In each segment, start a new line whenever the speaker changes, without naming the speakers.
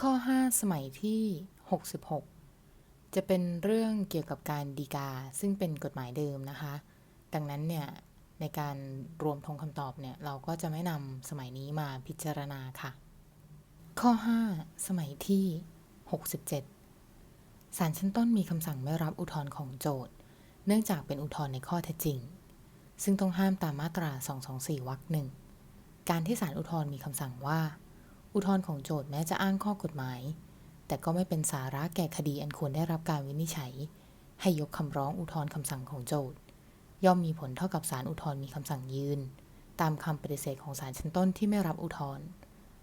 ข้อ 5 สมัยที่ 66 จะเป็นเรื่องเกี่ยวกับการดีกา ซึ่งเป็นกฎหมายเดิมนะคะ ดังนั้นเนี่ยในการรวมทงคำตอบเนี่ยเราก็จะไม่นำสมัยนี้มาพิจารณาค่ะ ข้อ 5 สมัยที่ 67ศาลชั้นต้นมีคำสั่งไม่รับอุทธรณ์ของโจทย์ เนื่องจากเป็นอุทธรณ์ในข้อเท็จจริง ซึ่งต้องห้ามตามมาตรา 224 วรรคหนึ่ง การที่ศาลอุทธรณ์มีคำสั่งว่า อุทธรณ์ของโจทย์แม้จะอ้างข้อกฎหมาย แต่ก็ไม่เป็นสาระแก่คดีอันควรได้รับการวินิจฉัย ให้ยกคำร้องอุทธรณ์คำสั่งของโจทย์ ย่อมมีผลเท่ากับศาลอุทธรณ์มีคำสั่งยืน ตามคำปฏิเสธของศาลชั้นต้นที่ไม่รับอุทธรณ์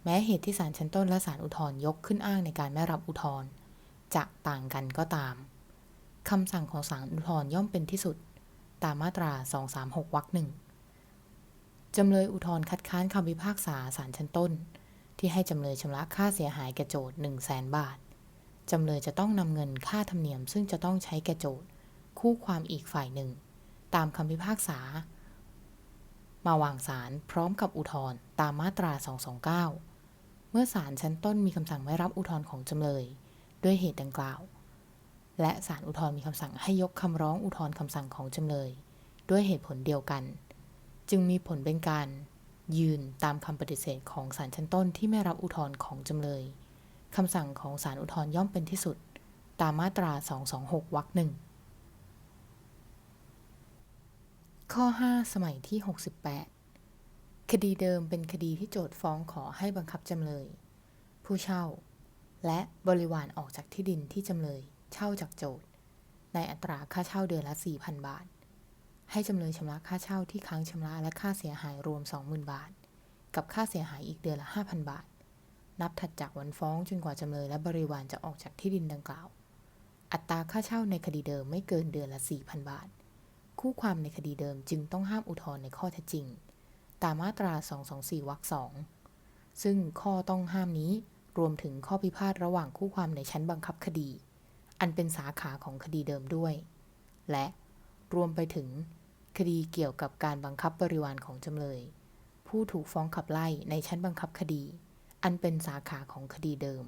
แม้เหตุที่ศาลชั้นต้นและศาลอุทธรณ์ยกขึ้นอ้างในการไม่รับอุทธรณ์จะต่างกันก็ตามคำสั่งของศาลอุทธรณ์ย่อมเป็นที่สุด ตามมาตรา 236วรรคหนึ่งจำเลยอุทธรณ์คัดค้านคำพิพากษาศาลชั้นต้น ที่ให้จำเลยชำระค่าเสียหายแก่โจทย์ 1 0 0 0 0แสนบาท จำเลยจะต้องนำเงินค่าธรรมเนียม ซึ่งจะต้องใช้แก่โจทย์ คู่ความอีกฝ่ายหนึ่ง ตามคำพิพากษา มาวางศาลพร้อมกับอุทธรณ์ตามมาตรา 229 เมื่อศาลชั้นต้นมีคำสั่งไม่รับอุทธรณ์ของจำเลย ด้วยเหตุดังกล่าว และศาลอุทธรณ์มีคำสั่งให้ยกคำร้องอุทธรณ์คำสั่งของจำเลย ด้วยเหตุผลเดียวกัน จึงมีผลเป็นการ ยืนตามคำปฏิเสธของศาลชั้นต้นที่ไม่รับอุทธรณ์ของจำเลยคำสั่งของศาลอุทธรณ์ย่อมเป็นที่สุด ตามมาตรา 226 วรรคหนึ่งข้อ 5 สมัยที่ 68 คดีเดิมเป็นคดีที่โจทก์ฟ้องขอให้บังคับจำเลย ผู้เช่า และบริวารออกจากที่ดินที่จำเลย เช่าจากโจทก์ในอัตราค่าเช่าเดือนละ 4,000 บาท ให้จำเลยชำระค่าเช่าที่ค้างชำระและค่าเสียหายรวม 20,000 บาท กับค่าเสียหายอีกเดือนละ 5,000 บาท นับถัดจากวันฟ้องจนกว่าจำเลยและบริวารจะออกจากที่ดินดังกล่าว อัตราค่าเช่าในคดีเดิมไม่เกินเดือนละ 4,000 บาท คู่ความในคดีเดิมจึงต้องห้ามอุทธรณ์ในข้อเท็จจริง ตามมาตรา 224 วรรคสองซึ่งข้อต้องห้ามนี้รวมถึงข้อพิพาทระหว่างคู่ความในชั้นบังคับคดี อันเป็นสาขาของคดีเดิมด้วย และรวมไปถึง คดีเกี่ยวกับการบังคับบริวารของจำเลย ผู้ถูกฟ้องขับไล่ในชั้นบังคับคดี อันเป็นสาขาของคดีเดิม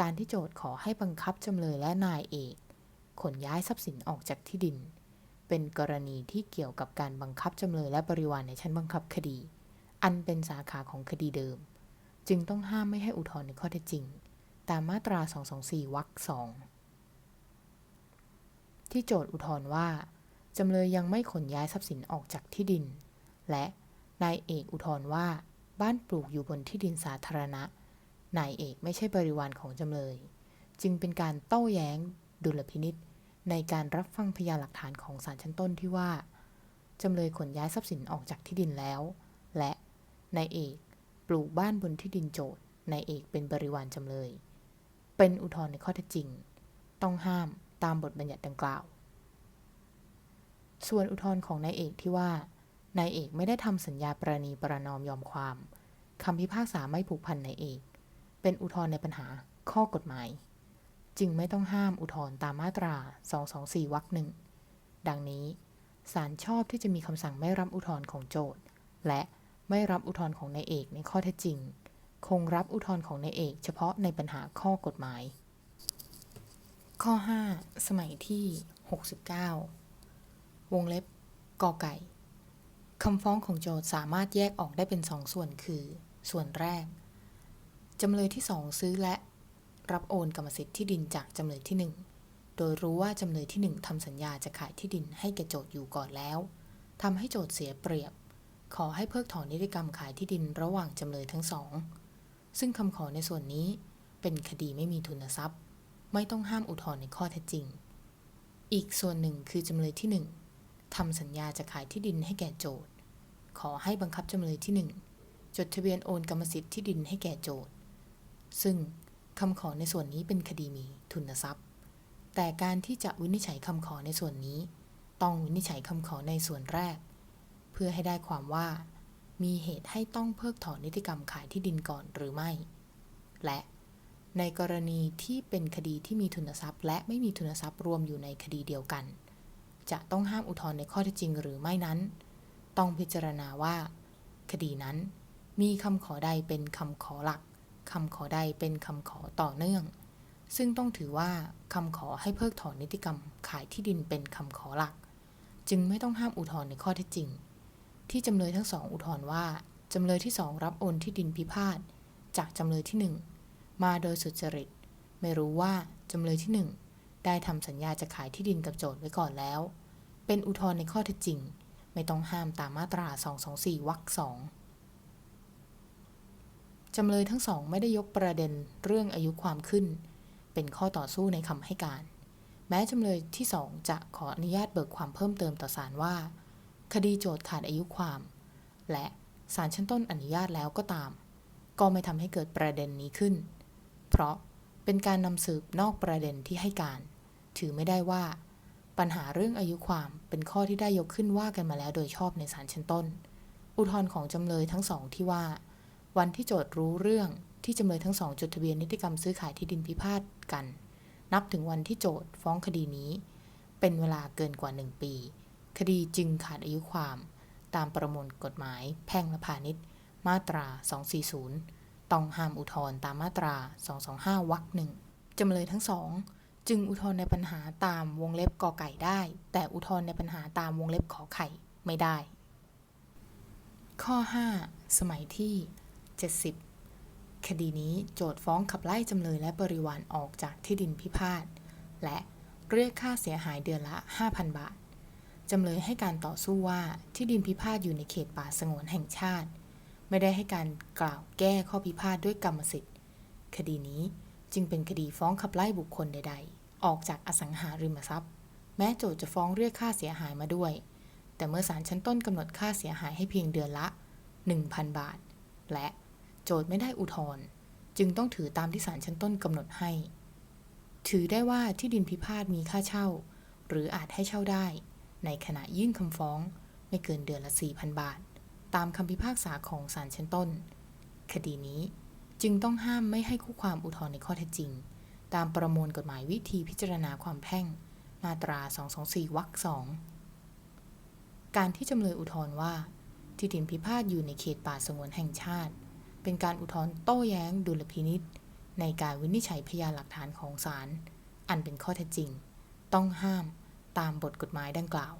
การที่โจทก์ขอให้บังคับจำเลยและนายเอกขนย้ายทรัพย์สินออกจากที่ดิน เป็นกรณีที่เกี่ยวกับการบังคับจำเลยและบริวารในชั้นบังคับคดี อันเป็นสาขาของคดีเดิม จึงต้องห้ามไม่ให้อุทธรณ์ในข้อเท็จจริง ตามมาตรา 224 วรรคสองที่โจทก์อุทธรณ์ว่า จำเลยยังไม่ขนย้ายทรัพย์สินออกจากที่ดิน และนายเอกอุทธรว่าบ้านปลูกอยู่บนที่ดินสาธารณะ นายเอกไม่ใช่บริวารของจำเลย จึงเป็นการโต้แย้งดุลพินิษในการรับฟังพยานหลักฐานของศาลชั้นต้นที่ว่า จำเลยขนย้ายทรัพย์สินออกจากที่ดินแล้ว และนายเอกปลูกบ้านบนที่ดินโจทย์นายเอกเป็นบริวารจำเลย เป็นอุทธรณ์ในข้อเท็จจริง ต้องห้ามตามบทบัญญัติดังกล่าว ส่วนอุทธรณ์ของนายเอกที่ว่านายเอกไม่ได้ทำสัญญาประนีประนอมยอมความคำพิพากษาไม่ผูกพันนายเอก เป็นอุทธรณ์ในปัญหาข้อกฎหมาย จึงไม่ต้องห้ามอุทธรณ์ตามมาตรา 224วรรคหนึ่งดังนี้ศาลชอบที่จะมีคำสั่งไม่รับอุทธรณ์ของโจทก์และไม่รับอุทธรณ์ของนายเอกในข้อเท็จจริง คงรับอุทธรณ์ของนายเอกเฉพาะในปัญหาข้อกฎหมาย ข้อ 5 สมัยที่ 69 วงเล็บกอไก่คำฟ้องของโจทก์สามารถแยกออกได้เป็นสองส่วนคือ ส่วนแรก จำเลยที่2ซื้อและรับโอนกรรมสิทธิ์ที่ดินจากจำเลยที่1โดยรู้ว่าจำเลยที่1ทำสัญญาจะขายที่ดินให้แก่โจทก์อยู่ก่อนแล้วทำให้โจทก์เสียเปรียบ ขอให้เพิกถอนนิติกรรมขายที่ดินระหว่างจำเลยทั้งสอง ซึ่งคำขอในส่วนนี้เป็นคดีไม่มีทุนทรัพย์ ไม่ต้องห้ามอุทธรณ์ในข้อเท็จจริง อีกส่วนหนึ่งคือจำเลยที่1 ทำสัญญาจะขายที่ดินให้แก่โจทก์ขอให้บังคับจำเลยที่ 1 จดทะเบียนโอนกรรมสิทธิ์ที่ดินให้แก่โจทก์ซึ่งคำขอในส่วนนี้เป็นคดีมีทุนทรัพย์ แต่การที่จะวินิจฉัยคำขอในส่วนนี้ ต้องวินิจฉัยคำขอในส่วนแรก เพื่อให้ได้ความว่า มีเหตุให้ต้องเพิกถอนนิติกรรมขายที่ดินก่อนหรือไม่ และในกรณีที่เป็นคดีที่มีทุนทรัพย์ และไม่มีทุนทรัพย์รวมอยู่ในคดีเดียวกัน จะต้องห้ามอุทธรณ์ในข้อเท็จจริงหรือไม่นั้น ต้องพิจารณาว่า คดีนั้น มีคำขอใดเป็นคำขอหลักคำขอใดเป็นคำขอต่อเนื่อง ซึ่งต้องถือว่าคำขอให้เพิกถอนนิติกรรมขายที่ดินเป็นคำขอหลัก จึงไม่ต้องห้ามอุทธรณ์ในข้อเท็จจริง ที่จำเลยทั้งสองอุทธรณ์ว่าจำเลยที่สองรับโอนที่ดินพิพาทจากจำเลยที่หนึ่งมาโดยสุจริต ไม่รู้ว่าจำเลยที่หนึ่ง ได้ทำสัญญาจะขายที่ดินกับโจทย์ไว้ก่อนแล้ว เป็นอุทธรณ์ในข้อเท็จจริง ไม่ต้องห้ามตามมาตรา 224 วรรคสองจำเลยทั้งสองไม่ได้ยกประเด็นเรื่องอายุความขึ้น เป็นข้อต่อสู้ในคำให้การ แม้จำเลยที่สองจะขออนุญาตเบิกความเพิ่มเติมต่อศาลว่า คดีโจทย์ขาดอายุความ และศาลชั้นต้นอนุญาตแล้วก็ตาม ก็ไม่ทำให้เกิดประเด็นนี้ขึ้น เพราะเป็นการนำสืบนอกประเด็นที่ให้การ ถือไม่ได้ว่า ปัญหาเรื่องอายุความเป็นข้อที่ได้ยกขึ้นว่ากันมาแล้วโดยชอบในศาลชั้นต้น อุทธรณ์ของจำเลยทั้งสองที่ว่า วันที่โจทย์รู้เรื่องที่จำเลยทั้งสองจดทะเบียนนิติกรรมซื้อขายที่ดินพิพาทกัน นับถึงวันที่โจทย์ฟ้องคดีนี้ เป็นเวลาเกินกว่า 1 ปี คดีจึงขาดอายุความ ตามประมวลกฎหมาย แพ่งและพาณิชย์มาตรา 240 ต้องห้ามอุทธรณ์ตามมาตรา 225วรรคหนึ่งจำเลยทั้งสอง จึงอุทธรณ์ในปัญหาตามวงเล็บกอไก่ได้ แต่อุทธรณ์ในปัญหาตามวงเล็บขอไข่ไม่ได้ ข้อ 5 สมัยที่ 70 คดีนี้โจทย์ฟ้องขับไล่จำเลยและบริวารออกจากที่ดินพิพาท และเรียกค่าเสียหายเดือนละ 5,000 บาท จำเลยให้การต่อสู้ว่าที่ดินพิพาทอยู่ในเขตป่าสงวนแห่งชาติ ไม่ได้ให้การกล่าวแก้ข้อพิพาทด้วยกรรมสิทธิ์ คดีนี้ จึงเป็นคดีฟ้องขับไล่บุคคลใด ๆ ออกจากอสังหาริมทรัพย์ แม้โจทย์จะฟ้องเรียกค่าเสียหายมาด้วย แต่เมื่อศาลชั้นต้นกำหนดค่าเสียหายให้เพียงเดือนละ 1,000 บาท และโจทย์ไม่ได้อุทธรณ์จึงต้องถือตามที่ศาลชั้นต้นกำหนดให้ ถือได้ว่าที่ดินพิพาทมีค่าเช่า หรืออาจให้เช่าได้ ในขณะยื่นคำฟ้องไม่เกินเดือนละ 4,000 บาท ตามคำพิพากษาของศาลชั้นต้น คดีนี้ จึงต้องห้ามไม่ให้คู่ความอุทธรณ์ในข้อเท็จจริง ตามประมวลกฎหมายวิธีพิจารณาความแพ่ง มาตรา 224 วรรคสองการที่จำเลยอุทธรณ์ว่า ที่ดินพิพาทอยู่ในเขตป่าสงวนแห่งชาติ เป็นการอุทธรณ์โต้แย้งดุลพินิษในการวินิจฉัยพยานหลักฐานของศาลอันเป็นข้อเท็จจริง ต้องห้ามตามบทกฎหมายดังกล่าว